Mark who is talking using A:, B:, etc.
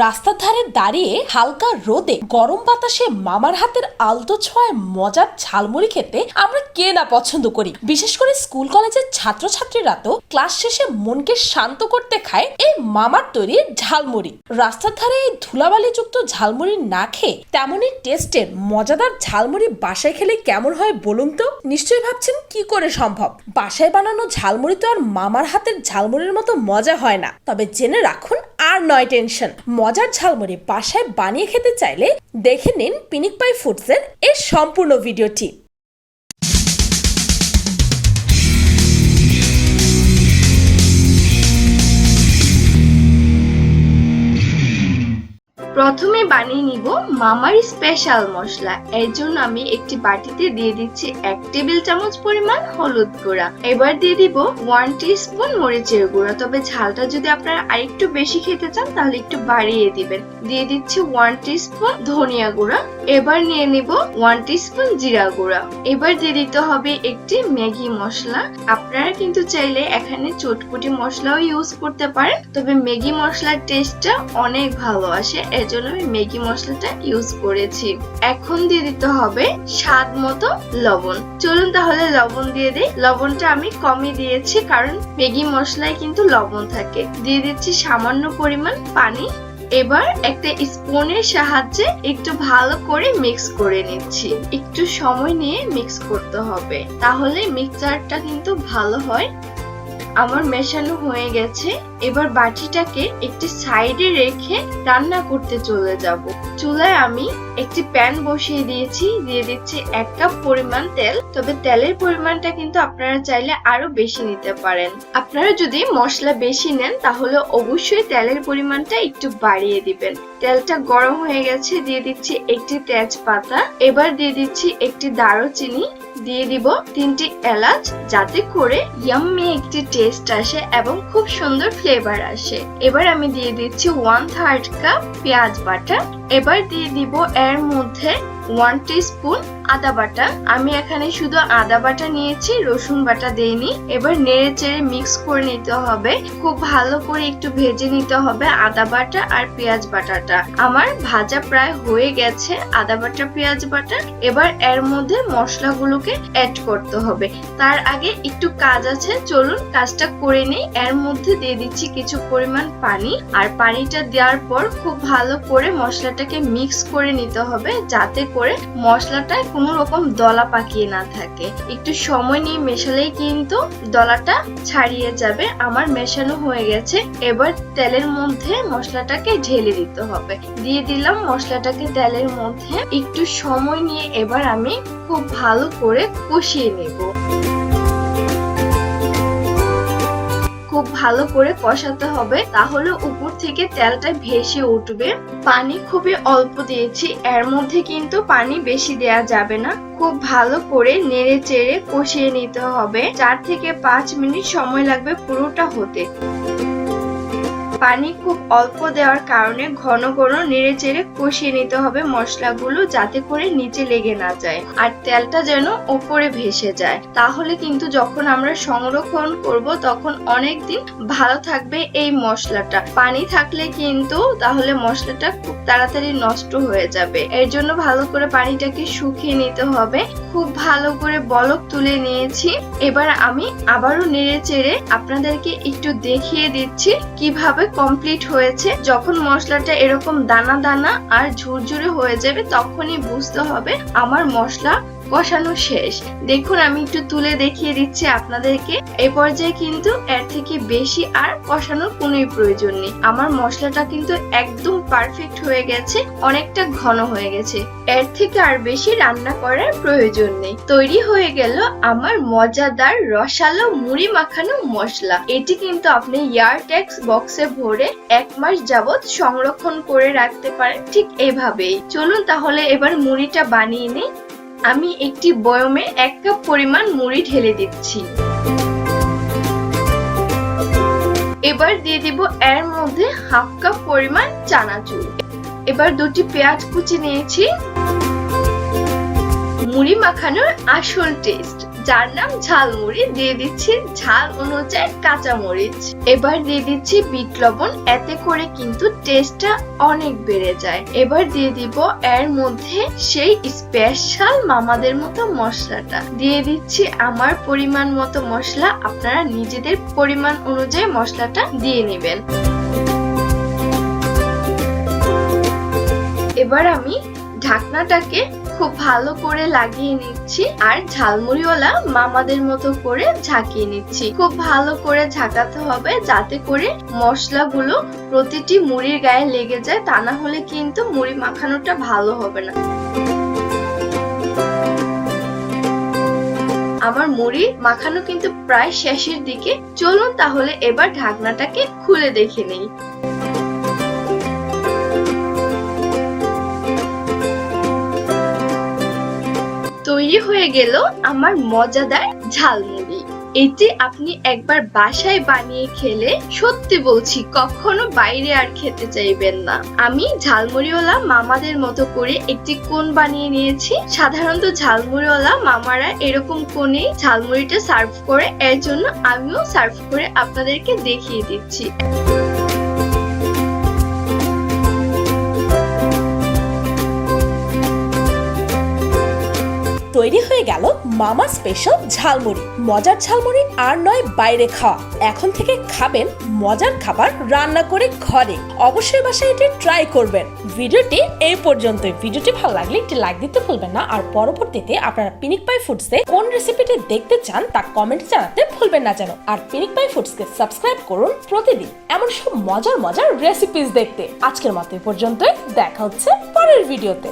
A: রাস্তার ধারে দাঁড়িয়ে হালকা রোদে গরম বাতাসে মামার হাতের আলতো ছোঁয়ায় মজার ঝালমুড়ি খেতে আমরা কে না পছন্দ করি। বিশেষ করে স্কুল কলেজের ছাত্রছাত্রীরা তো ক্লাস শেষে মনকে শান্ত করতে খায় এই মামার তৈরি ঝালমুড়ি। রাস্তার ধারে এই ধুলাবালিযুক্ত ঝালমুড়ি না খেয়ে তেমনই টেস্টের মজাদার ঝালমুড়ি বাসায় খেলে কেমন হয় বলুন তো? নিশ্চয়ই ভাবছেন কি করে সম্ভব? বাসায় বানানো ঝালমুড়ি তো আর মামার হাতের ঝালমুড়ির মতো মজা হয় না। তবে জেনে রাখুন আর নয় টেনশন। মজার ঝালমুড়ি বাসায় বানিয়ে খেতে চাইলে দেখে নিন পিনিক পাই ফুডসের এই সম্পূর্ণ ভিডিওটি।
B: প্রথমে বানিয়ে নিব মামার স্পেশাল মশলা। এর জন্য আমি একটি বাটিতে দিয়ে দিচ্ছি এক টেবিল চামচ পরিমাণ হলুদ গুঁড়া। এবার দিয়ে দিব ওয়ান স্পুন মরিচের গুঁড়া। তবে ঝালটা যদি আপনারা আরেকটু বেশি খেতে চান, তাহলে একটু বাড়িয়ে দিবেন। দিয়ে দিচ্ছি ওয়ান স্পুন ধনিয়া গুঁড়া। এবার নিয়ে নিব ওয়ান স্পুন জিরা গুঁড়া। এবার দিয়ে দিতে হবে একটি ম্যাগি মশলা। আপনারা কিন্তু চাইলে এখানে চটপটি মশলাও ইউজ করতে পারেন। তবে ম্যাগি মশলার টেস্টটা অনেক ভালো আসে, এর জন্য আমি ম্যাগি মশলাটা ইউজ করেছি। এখন দিয়ে দিতে হবে স্বাদ মতো লবণ। চলুন তাহলে লবণ দিয়ে দিই। লবণটা আমি কমই দিয়েছি কারণ ম্যাগি মশলায় কিন্তু লবণ থাকে। দিয়ে দিচ্ছি সামান্য পরিমাণ পানি। এবার একটা স্পুনের সাহায্যে একটু ভালো করে মিক্স করে নিচ্ছি। একটু সময় নিয়ে মিক্স করতে হবে। তাহলে মিক্সচারটা কিন্তু ভালো হয়। আমার মেশানো হয়ে গেছে। এবার বাটিটাকে একটি সাইডে রেখে রান্না করতে চলে যাব। চুলায় আমি একটি প্যান বসিয়ে দিয়েছি, দিয়ে দিচ্ছি এক কাপ পরিমাণ তেল। তবে তেলের পরিমাণটা কিন্তু আপনারা চাইলে আরও বেশি নিতে পারেন। আপনারা যদি মশলা বেশি নেন, তাহলে অবশ্যই তেলের পরিমাণটা একটু বাড়িয়ে দিবেন। তেলটা গরম হয়ে গেছে, দিয়ে দিচ্ছি একটি তেজপাতা। এবার দিয়ে দিচ্ছি একটি দারুচিনি। দিয়ে দিব তিনটি এলাচ, যাতে করে ইয়াম্মি একটি টেস্ট আসে এবং খুব সুন্দর ফ্লেভার আসে। এবার আমি দিয়ে দিচ্ছি ওয়ান থার্ড কাপ পেঁয়াজ বাটা। এবার দিয়ে দিব এর মধ্যে ওয়ান স্পুন আদা বাটা। আমি এখানে শুধু আদা বাটা নিয়েছি, রসুন বাটা দেইনি। এবার নেড়ে চেড়ে মিক্স করে নিতে হবে। খুব ভালো করে একটু ভেজে নিতে হবে আদা বাটা আর পেঁয়াজ বাটাটা। আমার ভাজা প্রায় হয়ে গেছে আদা বাটা, পেঁয়াজ বাটা। এবার এর মধ্যে মশলাগুলোকে অ্যাড করতে হবে। তার আগে একটু কাজ আছে, চলুন কাজটা করে নেই। এর মধ্যে দিয়ে দিচ্ছি কিছু পরিমাণ পানি। আর পানিটা দেওয়ার পর খুব ভালো করে মশলাটাকে মিক্স করে নিতে হবে, যাতে করে মশলাটায় কোনো রকম দলা পাকিয়ে না থাকে। একটু সময় নিয়ে মেশালেই কিন্তু দলাটা ছাড়িয়ে যাবে। আমার মেশানো হয়ে গেছে। এবার তেলের মধ্যে মশলাটাকে ঢেলে দিতে হবে। দিয়ে দিলাম মশলাটাকে তেলের মধ্যে। একটু সময় নিয়ে এবার আমি খুব ভালো করে কষিয়ে নেব। খুব ভালো করে কষাতে হবে, তাহলে উপর থেকে তেলটা ভেসে উঠবে। পানি খুবই অল্প দিয়েছি, এর মধ্যে কিন্তু পানি বেশি দেয়া যাবে না। খুব ভালো করে নেড়ে চেড়ে কষিয়ে নিতে হবে। চার থেকে পাঁচ মিনিট সময় লাগবে পুরোটা হতে। পানি খুব অল্প দেওয়ার কারণে ঘন ঘন নেড়ে চেড়ে কষিয়ে নিতে হবে মশলাগুলো যাতে করে নিচে লেগে না যায় আর তেলটা যেন ওপরে ভেসে যায়। তাহলে কিন্তু যখন আমরা সংরক্ষণ করব তখন অনেক দিন ভালো থাকবে এই মশলাটা। পানি থাকলে কিন্তু তাহলে মশলাটা খুব তাড়াতাড়ি নষ্ট হয়ে যাবে। এর জন্য ভালো করে পানিটাকে শুকিয়ে নিতে হবে। খুব ভালো করে বলক তুলে নিয়েছি। এবার আমি আবারও নেড়ে চেড়ে আপনাদেরকে একটু দেখিয়ে দিচ্ছি কীভাবে কমপ্লিট হয়েছে, যখন মশলাটা এরকম দানা দানা আর ঝুরঝুরে হয়ে যাবে, তখনই বুঝতে হবে আমার মশলা কষানো শেষ। দেখুন, আমি একটু তুলে দেখিয়ে দিচ্ছি আপনাদেরকে। এই পর্যায়ে কিন্তু এর থেকে বেশি আর কষানোর কোনোই প্রয়োজন নেই। আমার মশলাটা কিন্তু একদম পারফেক্ট হয়ে গেছে, অনেকটা ঘন হয়ে গেছে। এর থেকে আর বেশি রান্না করার প্রয়োজন নেই। তৈরি হয়ে গেল আমার মজাদার রসালো মুড়ি মাখানো মশলা। এটি কিন্তু আপনি ইয়ারটেক্স বক্সে ভরে এক মাস যাবৎ সংরক্ষণ করে রাখতে পারেন ঠিক এভাবেই। চলুন তাহলে এবার মুড়িটা বানিয়ে নিই। আমি একটি বয়মে এক কাপ পরিমাণ মুড়ি ঢেলে দিচ্ছি। এবার দিয়ে দিব এর মধ্যে হাফ কাপ পরিমাণ চানাচুর। এবার দুটি পেঁয়াজ কুচি নিয়েছি। মুড়ি মাখানোর আসল টেস্ট যার নাম ঝালমুড়ি, দিয়ে দিচ্ছি ঝাল অনুযায়ী কাঁচা মরিচ এবার দিয়ে দিচ্ছি বিট লবণ, এতে করে কিন্তু টেস্টটা অনেক বেড়ে যায়। এবার দিয়ে দিব এর মধ্যে সেই স্পেশাল মামাদের মতো মশলাটা। দিয়ে দিচ্ছি আমার পরিমাণ মতো মশলা, আপনারা নিজেদের পরিমাণ অনুযায়ী মশলাটা দিয়ে নেবেন। এবার আমি ঢাকনাটাকে খুব ভালো করে লাগিয়ে নিচ্ছি আর ঝালমুড়িওয়ালা মামাদের মতো করে ঝাঁকিয়ে নিচ্ছি। খুব ভালো করে ঝাঁকাতে হবে যাতে করে মশলাগুলো প্রতিটি মুড়ির গায়ে লেগে যায়, তা না হলে কিন্তু মুড়ি মাখানোটা ভালো হবে না। আমার মুড়ি মাখানো কিন্তু প্রায় শেষের দিকে। চলুন তাহলে এবার ঢাকনাটাকে খুলে দেখে নেই। তৈরি হয়ে গেল আমার মজাদার ঝালমুড়ি। এটি আপনি একবার বাসায় বানিয়ে খেলে সত্যি বলছি কখনো বাইরে আর খেতে চাইবেন না। আমি ঝালমুড়িওয়ালা মামাদের মতো করে একটি কোণ বানিয়ে নিয়েছি? সাধারণত ঝালমুড়িওয়ালা মামারা এরকম কোণে ঝালমুড়িটা সার্ভ করে, এর জন্য আমিও সার্ভ করে আপনাদেরকে দেখিয়ে দিচ্ছি।
A: তৈরি হয়ে গেল মামা স্পেশাল ঝালমুড়ি। মজার ঝালমুড়ি আর নয় বাইরে খাওয়া। এখন থেকে খাবেন মজার খাবার রান্না করে ঘরে। অবশ্যই বাসায় এটি ট্রাই করবেন। ভিডিওটি এই পর্যন্তই। ভিডিওটি ভালো লাগলে একটি লাইক দিতে ভুলবেন না। আর পরবর্তীতে আপনারা পিনিক পাই ফুডসে কোন রেসিপিটি দেখতে চান তা কমেন্টে জানাতে ভুলবেন না যেন। আর পিনিক পাই ফুডসকে সাবস্ক্রাইব করুন প্রতিদিন। এমন সব মজার মজার রেসিপিস দেখতে। আজকের মতো এই পর্যন্তই। দেখা হচ্ছে পরের ভিডিওতে